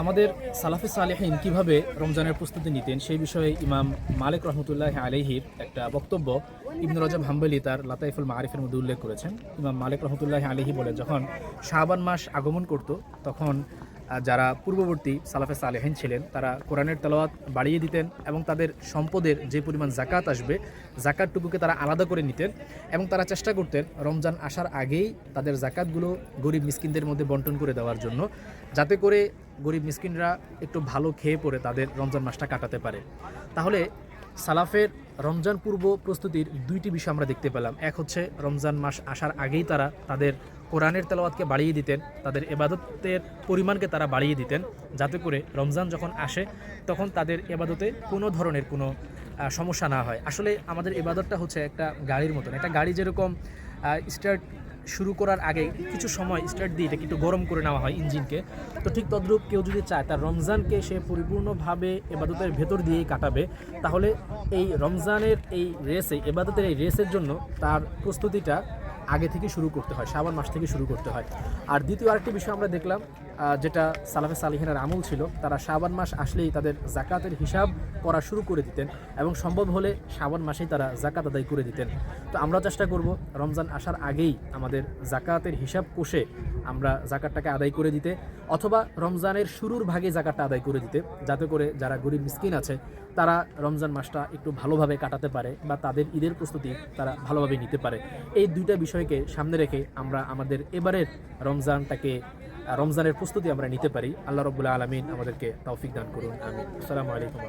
আমাদের সালাফে সালেহীন কীভাবে রমজানের প্রস্তুতি নিতেন, সেই বিষয়ে ইমাম মালিক রহমতুল্লাহ আলহির একটা বক্তব্য ইবনুর রাজাব হাম্বলি তার লাতাইফুল মারিফের মধ্যে উল্লেখ করেছেন। ইমাম মালিক রহমতুল্লাহ আলহি বলে যখন শাহবান মাস আগমন করত, তখন যারা পূর্ববর্তী সালাফে সালেহিন ছিলেন, তারা কোরআনের তেলাওয়াত বাড়িয়ে দিতেন এবং তাদের সম্পদের যে পরিমাণ জাকাত আসবে জাকাতটুকুকে তারা আলাদা করে নিতেন এবং তারা চেষ্টা করতেন রমজান আসার আগেই তাদের জাকাতগুলো গরিব মিসকিনদের মধ্যে বন্টন করে দেওয়ার জন্য, যাতে করে গরিব মিসকিনরা একটু ভালো খেয়ে পরে তাদের রমজান মাসটা কাটাতে পারে। তাহলে সালাফের রমজান পূর্ব প্রস্তুতির দুইটি বিষয় আমরা দেখতে পেলাম। এক হচ্ছে, রমজান মাস আসার আগেই তারা তাদের কোরআনের তেলাওয়াতকে বাড়িয়ে দিতেন, তাদের এবাদতের পরিমাণকে তারা বাড়িয়ে দিতেন, যাতে করে রমজান যখন আসে, তখন তাদের এবাদতে কোনো ধরনের কোনো সমস্যা না হয়। আসলে আমাদের এবাদতটা হচ্ছে একটা গাড়ির মতন। একটা গাড়ি যেরকম স্টার্ট শুরু করার আগে কিছু সময় স্টার্ট দিয়ে এটাকে একটু গরম করে নেওয়া হয় ইঞ্জিনকে। তো ঠিক তদ্রূপ কেউ যদি চায় তার রমজানকে সে পরিপূর্ণভাবে এবাদতের ভেতর দিয়েই কাটাবে। তাহলে এই রমজানের এই রেসে, এবাদতের এই রেসের জন্য তার প্রস্তুতিটা আগে থেকে শুরু করতে হয় শ্রাবণ মাস থেকে শুরু করতে হয়। আর দ্বিতীয় আরেকটি বিষয় আমরা দেখলাম যেটা সালাফে সালিহিনের আমল ছিল, তারা শ্রাবণ মাস আসলেই তাদের জাকাতের হিসাব করা শুরু করে দিতেন এবং সম্ভব হলে শ্রাবণ মাসেই তারা জাকাত আদায় করে দিতেন। তো আমরা চেষ্টা করব রমজান আসার আগেই আমাদের জাকাতের হিসাব কষে আমরা জাকাতটাকে আদায় করে দিতে, অথবা রমজানের শুরুর ভাগে জাকাতটা আদায় করে দিতে, যাতে করে যারা গরিব মিসকিন আছে, তারা রমজান মাসটা একটু ভালোভাবে কাটাতে পারে বা তাদের ঈদের প্রস্তুতি তারা ভালোভাবে নিতে পারে। এই দুইটা বিষয়কে সামনে রেখে আমরা আমাদের এবারের রমজানটাকে, রমজানের প্রস্তুতি আমরা নিতে পারি। আল্লাহ রবুল্লাহ আলমিন আমাদেরকে তৌফিক দান করুন আমি আসসালামু আলাইকুম